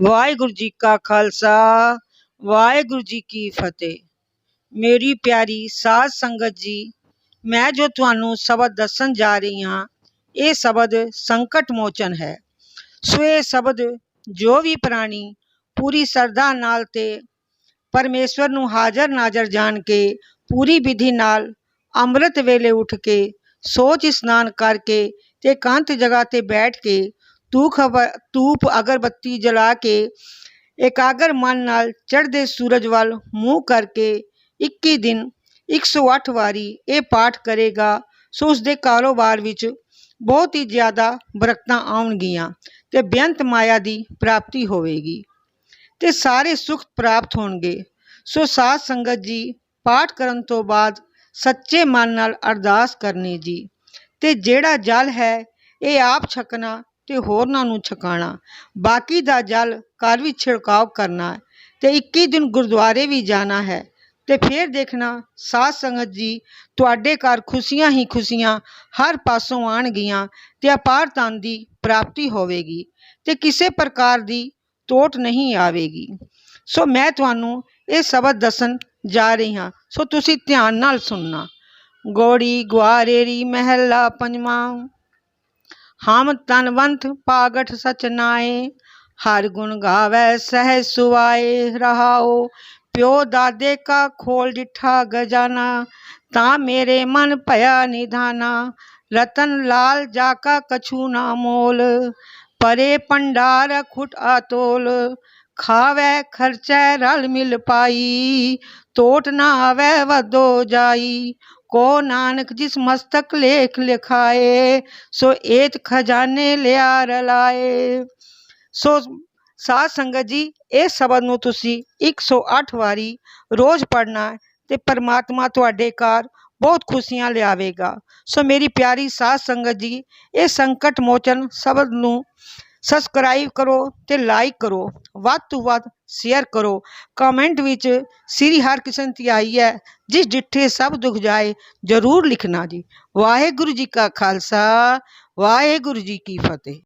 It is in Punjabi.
ਵਾਹਿਗੁਰੂ ਜੀ ਕਾ ਖਾਲਸਾ, ਵਾਹਿਗੁਰੂ ਜੀ ਕੀ ਫਤਿਹ। ਮੇਰੀ ਪਿਆਰੀ ਸਾਧ ਸੰਗਤ ਜੀ, ਮੈਂ ਜੋ ਤੁਹਾਨੂੰ ਸ਼ਬਦ ਦੱਸਣ ਜਾ ਰਹੀ ਹਾਂ, ਇਹ ਸ਼ਬਦ ਸੰਕਟ ਮੋਚਨ ਹੈ। ਸੋ ਇਹ ਸ਼ਬਦ ਜੋ ਵੀ ਪ੍ਰਾਣੀ ਪੂਰੀ ਸਰਦਾ ਨਾਲ ਤੇ ਪਰਮੇਸ਼ਵਰ ਨੂੰ ਹਾਜ਼ਰ ਨਾਜ਼ਰ ਜਾਣ ਕੇ ਪੂਰੀ ਵਿਧੀ ਨਾਲ ਅੰਮ੍ਰਿਤ ਵੇਲੇ ਉੱਠ ਕੇ ਸੋਚ ਇਸ਼ਨਾਨ ਕਰਕੇ ਤੇ ਕੰਤ ਜਗ੍ਹਾ ਤੇ ਬੈਠ ਕੇ ਧੂਖ ਧੂਪ ਅਗਰਬੱਤੀ ਜਲਾ ਕੇ ਇਕਾਗਰ ਮਨ ਨਾਲ ਚੜ੍ਹਦੇ ਸੂਰਜ ਵੱਲ ਮੂੰਹ ਕਰਕੇ 21 ਦਿਨ 108 ਵਾਰੀ ਇਹ ਪਾਠ ਕਰੇਗਾ, ਸੋ ਉਸਦੇ ਕਾਰੋਬਾਰ ਵਿੱਚ ਬਹੁਤ ਹੀ ਜ਼ਿਆਦਾ ਬਰਕਤਾਂ ਆਉਣਗੀਆਂ ਅਤੇ ਬੇਅੰਤ ਮਾਇਆ ਦੀ ਪ੍ਰਾਪਤੀ ਹੋਵੇਗੀ ਅਤੇ ਸਾਰੇ ਸੁੱਖ ਪ੍ਰਾਪਤ ਹੋਣਗੇ। ਸੋ ਸਾਧ ਸੰਗਤ ਜੀ, ਪਾਠ ਕਰਨ ਤੋਂ ਬਾਅਦ ਸੱਚੇ ਮਨ ਨਾਲ ਅਰਦਾਸ ਕਰਨੀ ਜੀ ਅਤੇ ਜਿਹੜਾ ਜਲ ਹੈ, ਇਹ ਆਪ ਛਕਣਾ ਤੇ ਹੋਰਨਾਂ ਨੂੰ ਛਕਾਣਾ। ਬਾਕੀ ਦਾ ਜਲ ਘਰ ਵਿੱਚ ਛਿੜਕਾਵ ਕਰਨਾ ਤੇ 21 ਦਿਨ ਗੁਰਦੁਆਰੇ ਵੀ ਜਾਣਾ ਹੈ ਤੇ ਫਿਰ ਦੇਖਣਾ ਸਾਧ ਸੰਗਤ ਜੀ ਤੁਹਾਡੇ ਘਰ ਖੁਸ਼ੀਆਂ ਹੀ ਖੁਸ਼ੀਆਂ ਹਰ ਪਾਸੋਂ ਆਣਗੀਆਂ ਤੇ ਅਪਾਰ ਧਨ ਦੀ ਪ੍ਰਾਪਤੀ ਹੋਵੇਗੀ ਤੇ ਕਿਸੇ ਪ੍ਰਕਾਰ ਦੀ ਟੋਟ ਨਹੀਂ ਆਵੇਗੀ। ਸੋ ਮੈਂ ਤੁਹਾਨੂੰ ਇਹ ਸ਼ਬਦ ਦੱਸਣ ਜਾ ਰਹੀ ਹਾਂ। ਸੋ ਤੁਸੀਂ ਧਿਆਨ ਨਾਲ ਸੁਣਨਾ। ਗੋੜੀ ਗਵਾਰੇਰੀ ਮਹਿਲਾ ਪੰਜਵਾਂ ਹਮ ਤਨਵੰਤ ਪਾਗਠ ਸਚ ਨਾਏ, ਹਰ ਗੁਣ ਗਾਵੇ ਸਹਿ ਸੁਆਏ ਰਹਾਓ ਪਿਓ ਦਾਦੇ ਕਾ ਖੋਲ ਡਿਠਾ ਗਜਾਨਾ, ਤਾਂ ਮੇਰੇ ਮਨ ਭਇਆ ਨਿਧਾਨਾ, ਰਤਨ ਲਾਲ ਜਾ ਕਾ ਕਛੂ ਨਾ ਮੋਲ, ਪਰੇ ਪੰਡਾਰ ਖੁਟ ਆਤੋਲ, ਖਾਵੇ ਖਰਚੈ ਰਲ ਮਿਲ ਪਾਈ, ਤੋਟ ਨਾ ਆਵੇ ਵਧੋ ਜਾਈ ਕੋ ਨਾਨਕ ਜਿਸ ਮਸਤਕ ਲੇਖ ਲਿਖਾਏ, ਸੋ ਏਤ ਖਜ਼ਾਨੇ ਲਿਆ ਰਲਾਏ। ਸੋ ਸਾਧ ਸੰਗਤ ਜੀ, ਇਹ ਸ਼ਬਦ ਨੂੰ ਤੁਸੀਂ 108 ਵਾਰੀ ਰੋਜ਼ ਪੜਨਾ ਤੇ ਪਰਮਾਤਮਾ ਤੁਹਾਡੇ ਘਰ ਬਹੁਤ ਖੁਸ਼ੀਆਂ ਲਿਆਵੇਗਾ। ਸੋ ਮੇਰੀ ਪਿਆਰੀ ਸਾਧ ਸੰਗਤ ਜੀ, ਇਹ ਸੰਕਟ ਮੋਚਨ ਸ਼ਬਦ ਨੂੰ ਸਬਸਕ੍ਰਾਈਬ ਕਰੋ ਤੇ ਲਾਈਕ ਕਰੋ। ਵੱਧ ਤੋਂ ਵੱਧ ਸ਼ੇਅਰ ਕਰੋ। ਕਮੈਂਟ ਵਿੱਚ ਸ੍ਰੀ ਹਰਿਕ੍ਰਿਸ਼ਨ ਧਿਆਈ ਹੈ, ਜਿਸ ਡਿੱਠੇ ਸਭ ਦੁੱਖ ਜਾਏ, ਜਰੂਰ ਲਿਖਣਾ ਜੀ। ਵਾਹਿਗੁਰੂ ਜੀ ਕਾ ਖਾਲਸਾ, ਵਾਹਿਗੁਰੂ ਜੀ ਕੀ ਫਤਿਹ।